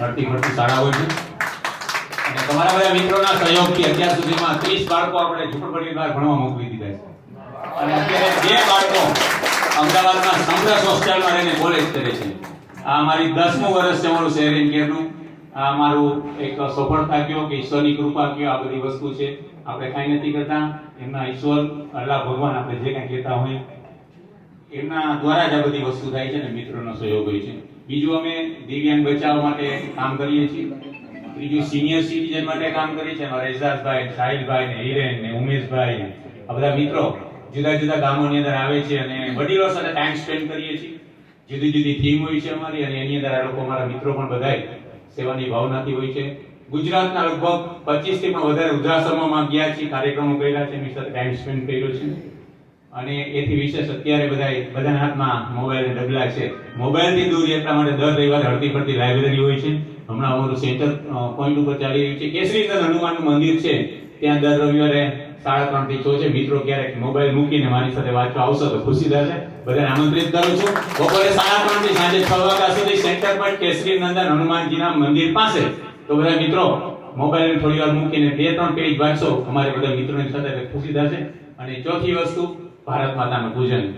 ફરતી ભરતી શાળા છે. અને તમારા બધા મિત્રોના સહયોગથી અત્યાર સુધીમાં 30 બાળકો આપણે ઝુંપડપટ્ટી બહાર ભણવા મોકલી દીધા છે. અને અત્યારે બે બાળકો અમદાવાદના સમરસ હોસ્ટેલમાં રહીને કોલેજ કરે છે. આ મારી દસમું વર્ષ છે મારું શહેરી કેરનું આ મારું એક સફળતા કયો કે ઈશ્વરની કૃપા કયો, આ બધી વસ્તુ છે. આપણે કાંઈ નથી કરતા. એમના ઈશ્વર, અલ્લાહ ભગવાન આપણે જે કાંઈ કહેતા હોય એમના દ્વારા જ આ બધી વસ્તુ થાય છે ને, મિત્રોનો સહયોગ હોય છે. બીજું અમે દિવ્યાંગ બચાવ માટે કામ કરીએ છીએ. ત્રીજું સિનિયર સિટીઝન માટે કામ કરીએ છીએ. અમારા એઝાઝભાઈ, સાહિલભાઈ ને હિરેન ને ઉમેશભાઈ ને આ બધા મિત્રો જુદા જુદા ગામોની અંદર આવે છે અને વડીલો સાથે ટાઈમ સ્પેન્ડ કરીએ છીએ. જુદી જુદી થીમ હોય છે અમારી અને એની અંદર આ લોકો અમારા મિત્રો પણ બધાય સેવાની ભાવનાથી હોય છે. ગુજરાતના લગભગ 25 થી પણ વધારે વૃદ્ધાશ્રમોમાં ગયા છીએ, કાર્યક્રમો કર્યા છે, એમની સાથે ટાઈમ સ્પેન્ડ કર્યો છે. અને એથી વિશેષ અત્યારે બધા બધાના હાથમાં મોબાઈલ ડબલા છે. મોબાઈલથી દૂર એટલા માટે દર રવિવારે હળતી ફરતી લાઇબ્રેરી હોય છે. હમણાં અમારું સેન્ટર પોઈન્ટ ઉપર ચાલી રહ્યું છે. કેસરીનંદન હનુમાનનું મંદિર છે. ત્યાં દર રવિવારે સાડા ત્રણથી છ છે. મિત્રો ક્યારેક મોબાઈલ મૂકીને મારી સાથે વાંચવા આવશો તો ખુશી થશે. બધાને આમંત્રિત કરું છું. બપોરે સાડા ત્રણથી સાંજે છ વાગ્યા સુધી સેન્ટર પર કેસરી નંદન હનુમાનજીના મંદિર પાસે. તો બધા મિત્રો મોબાઈલ થોડી વાર મૂકીને બે ત્રણ પેજ વાંચો. અમારે બધા મિત્રોની સાથે ખુશી થશે. અને ચોથી વસ્તુ, ભારત માતાનું પૂજન.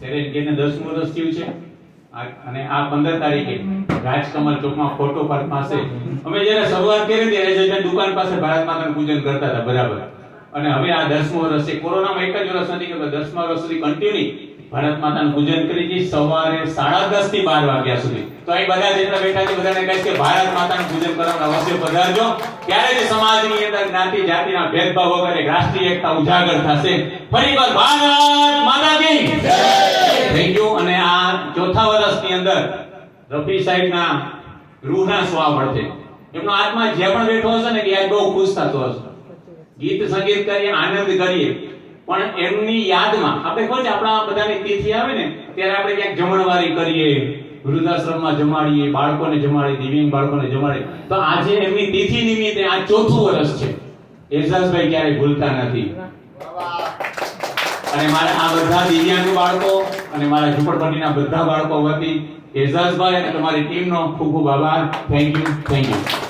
સેરેનગેટને દસમું વર્ષ થયું છે. અને આ પંદર તારીખે રાજકમલ ચોકમાં ફોટો પાર્ક પાસે. અમે જ્યારે શરૂઆત કરી ત્યારે જઈને દુકાન પાસે ભારત માતાનું પૂજન કરતા હતા, બરાબર. અને હવે આ દસમું વર્ષ છે. કોરોનામાં એક જ વર્ષ નથી કે દસમા વર્ષ સુધી કન્ટિન્યુ ભારત માતાનું પૂજન કરી છે સવારે સાડા દસથી બાર વાગ્યા સુધી. તો અહીં બધા જેટલા બેઠા છે, બધાને કહીશ કે ભારત માતાનું પૂજન કરવાનું અવશ્ય પધારજો. ત્યારે જ સમાજની અંદર જ્ઞાતિ, જાતિના ભેદભાવ વગર રાષ્ટ્રીય એકતા ઉજાગર થશે. ફરીવાર ભારત માતા થેન્ક યુ અને આ ચોથા વર્ષની અંદર રફી સાહેબના રૂહના સ્વા મળશે. એમનો આત્મા જે પણ બેઠો હશે ને આજ બહુ ખુશ થતો હશે. ગીત સંગીત કરીએ, આનંદ કરીએ. પણ એમની યાદમાં, આપણે કહો છે, આપણા બધાની તિથિ આવે ને, ત્યારે આપણે ક્યાંક જમણવારી કરીએ, વૃદ્ધાશ્રમમાં જમાડીએ, બાળકોને જમાડીએ, દિવ્યાંગ બાળકોને જમાડીએ. તો આજે એમની તિથિ નિમિત્તે આ ચોથું વર્ષ છે. એઝાઝભાઈ ક્યારેય ભૂલતા નથી. અને મારા આ બધા દિવ્યાંગ બાળકો અને મારા ઝુંપડપટ્ટીના બધા બાળકો વતી એઝાઝભાઈ અને તમારી ટીમનો ખૂબ ખૂબ આભાર. Thank you thank you